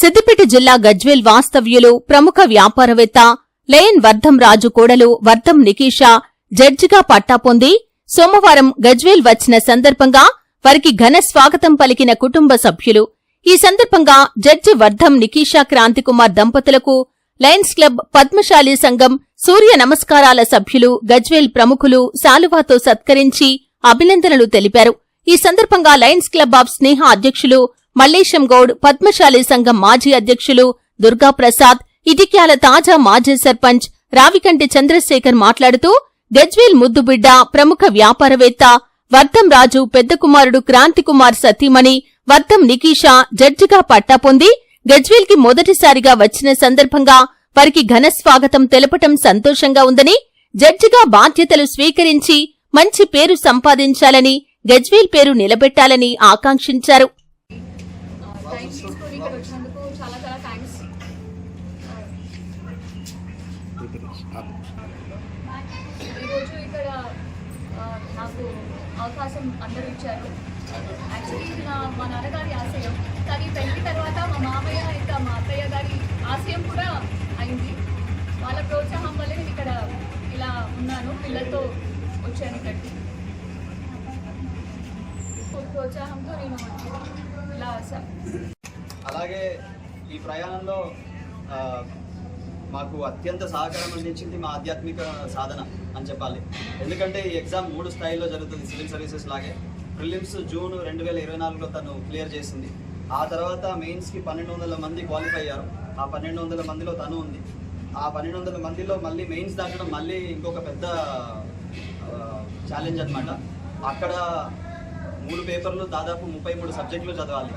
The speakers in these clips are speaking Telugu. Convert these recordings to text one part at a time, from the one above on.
సిద్దిపేట జిల్లా గజ్వేల్ వాస్తవ్యులు ప్రముఖ వ్యాపారవేత్త లయన్ వర్ధం రాజు కోడలు వర్ధం నికీషా జడ్జిగా పట్టా పొంది సోమవారం గజ్వేల్ వచ్చిన సందర్భంగా వారికి ఘన స్వాగతం పలికిన కుటుంబ సభ్యులు. ఈ సందర్భంగా జడ్జి వర్ధం నికీషా క్రాంతికుమార్ దంపతులకు లయన్స్ క్లబ్ పద్మశాలి సంఘం సూర్య నమస్కారాల సభ్యులు గజ్వేల్ ప్రముఖులు శాలువాతో సత్కరించి అభినందనలు తెలిపారు. ఈ సందర్భంగా లయన్స్ క్లబ్ ఆఫ్ స్నేహ అధ్యక్షులు మల్లేశం గౌడ్ పద్మశాలి సంఘం మాజీ అధ్యక్షులు దుర్గాప్రసాద్ ఇటిక్యాల తాజా మాజీ సర్పంచ్ రావికంటి చంద్రశేఖర్ మాట్లాడుతూ గజ్వేల్ ముద్దుబిడ్డ ప్రముఖ వ్యాపారవేత్త వర్ధం రాజు పెద్ద కుమారుడు క్రాంతికుమార్ సతీమణి వర్ధం నికీషా జడ్జిగా పట్టా పొంది గజ్వేల్కి మొదటిసారిగా వచ్చిన సందర్భంగా వారికి ఘన స్వాగతం తెలపటం సంతోషంగా ఉందని జడ్జిగా బాధ్యతలు స్వీకరించి మంచి పేరు సంపాదించాలని గజ్వేల్ పేరు నిలబెట్టాలని ఆకాంక్షించారు. ఈరోజు ఇక్కడ నాకు అవకాశం అందరూ ఇచ్చారు యాక్చువల్లీ ఇది నా మా నాన్నగారి ఆశయం. కానీ పెళ్ళి తర్వాత మా మామయ్య ఇంకా మా అత్తయ్య గారి ఆశయం కూడా అయింది. వాళ్ళ ప్రోత్సాహం వల్ల నేను ఇక్కడ ఇలా ఉన్నాను. పిల్లలతో వచ్చాను ఇక్కడికి. ప్రోత్సాహంతో నేను ఇలా అలాగే ఈ ప్రయాణంలో మాకు అత్యంత సహకారం అందించింది మా ఆధ్యాత్మిక సాధన అని చెప్పాలి. ఎందుకంటే ఈ ఎగ్జామ్ మూడు స్థాయిలో జరుగుతుంది సివిల్ సర్వీసెస్ లాగే. ప్రిలిమ్స్ జూన్ రెండు వేల ఇరవై నాలుగులో తను క్లియర్ చేసింది. ఆ తర్వాత మెయిన్స్కి పన్నెండు వందల మంది క్వాలిఫై అయ్యారు. ఆ పన్నెండు వందల మందిలో తను ఉంది. ఆ పన్నెండు వందల మందిలో మళ్ళీ మెయిన్స్ దాటడం మళ్ళీ ఇంకొక పెద్ద ఛాలెంజ్ అనమాట అక్కడ మూడు పేపర్లు దాదాపు ముప్పై మూడు సబ్జెక్టులు చదవాలి.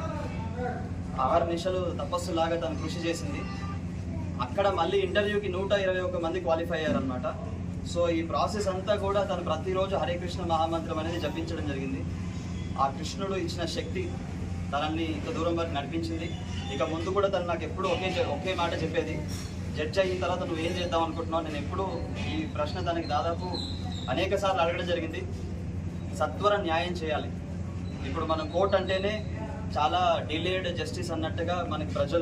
ఆరు నిమిషాలు తపస్సులాగా తను కృషి చేసింది. అక్కడ మళ్ళీ ఇంటర్వ్యూకి నూట ఇరవై ఒక మంది క్వాలిఫై అయ్యారనమాట సో ఈ ప్రాసెస్ అంతా కూడా తను ప్రతిరోజు హరే కృష్ణ మహామంత్రం అనేది జపించడం జరిగింది. ఆ కృష్ణుడు ఇచ్చిన శక్తి తనని ఇంత దూరం వరకు నడిపించింది. ఇక ముందు కూడా తను నాకు ఎప్పుడు ఒకే ఒకే మాట చెప్పేది. జడ్జ్ అయిన తర్వాత నువ్వు ఏం చేద్దాం అనుకుంటున్నావు? నేను ఎప్పుడు ఈ ప్రశ్న తనకి దాదాపు అనేక సార్లు అడగడం జరిగింది. సత్వర న్యాయం చేయాలి. ఇప్పుడు మనం కోర్ట్ అంటేనే చాలా డిలేడ్ జస్టిస్ అన్నట్టుగా మనకి ప్రజల్లో